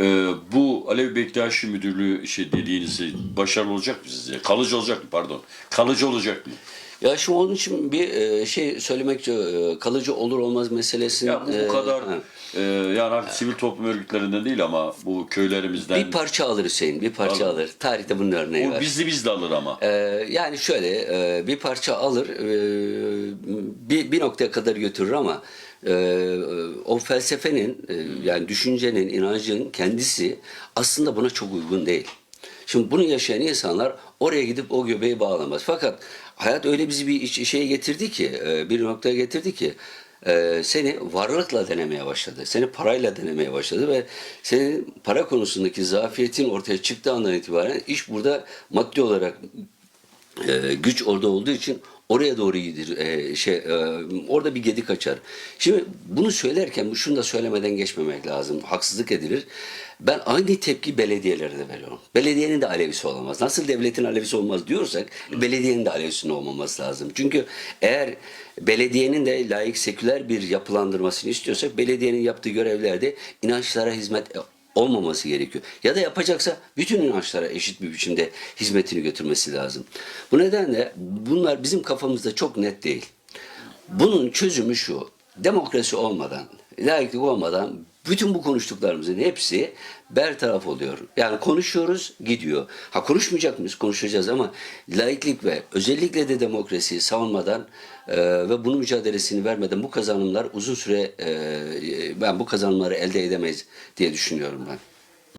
Ee, bu Alevi Bektaşi Müdürlüğü şey dediğinizi başarılı olacak mı sizce? Kalıcı olacak mı pardon? Kalıcı olacak mı? Ya şimdi onun için bir e, şey söylemek e, kalıcı olur olmaz meselesini Ya bu, e, bu kadar ha. e, yani artık sivil toplum örgütlerinden değil ama bu köylerimizden bir parça alır Hüseyin, bir parça Alır. alır. Tarihte bunun örneği bu var. bizli bizli alır ama. Ee, yani şöyle e, bir parça alır e, bir, bir noktaya kadar götürür ama e, o felsefenin e, yani düşüncenin inancın kendisi aslında buna çok uygun değil. Şimdi bunu yaşayan insanlar oraya gidip o göbeği bağlamaz. Fakat hayat öyle bizi bir şeye getirdi ki e, bir noktaya getirdi ki e, seni varlıkla denemeye başladı. Seni parayla denemeye başladı ve senin para konusundaki zafiyetin ortaya çıktığı andan itibaren iş burada maddi olarak güç orada olduğu için oraya doğru gidir. E, şey e, orada bir gedik açar. Şimdi bunu söylerken bu şunu da söylemeden geçmemek lazım. Haksızlık edilir. Ben aynı tepki belediyelere de veriyorum. Belediyenin de alevisi olamaz. Nasıl devletin alevisi olmaz diyorsak belediyenin de alevisinin olmaması lazım. Çünkü eğer belediyenin de layık seküler bir yapılandırmasını istiyorsak belediyenin yaptığı görevlerde inançlara hizmet olmaması gerekiyor. Ya da yapacaksa bütün inançlara eşit bir biçimde hizmetini götürmesi lazım. Bu nedenle bunlar bizim kafamızda çok net değil. Bunun çözümü şu. Demokrasi olmadan, layıklık olmadan bütün bu konuştuklarımızın hepsi bertaraf oluyor. Yani konuşuyoruz, gidiyor. Ha konuşmayacak mıyız? Konuşacağız ama laiklik ve özellikle de demokrasiyi savunmadan e, ve bunun mücadelesini vermeden bu kazanımlar uzun süre e, ben bu kazanımları elde edemeyiz diye düşünüyorum ben.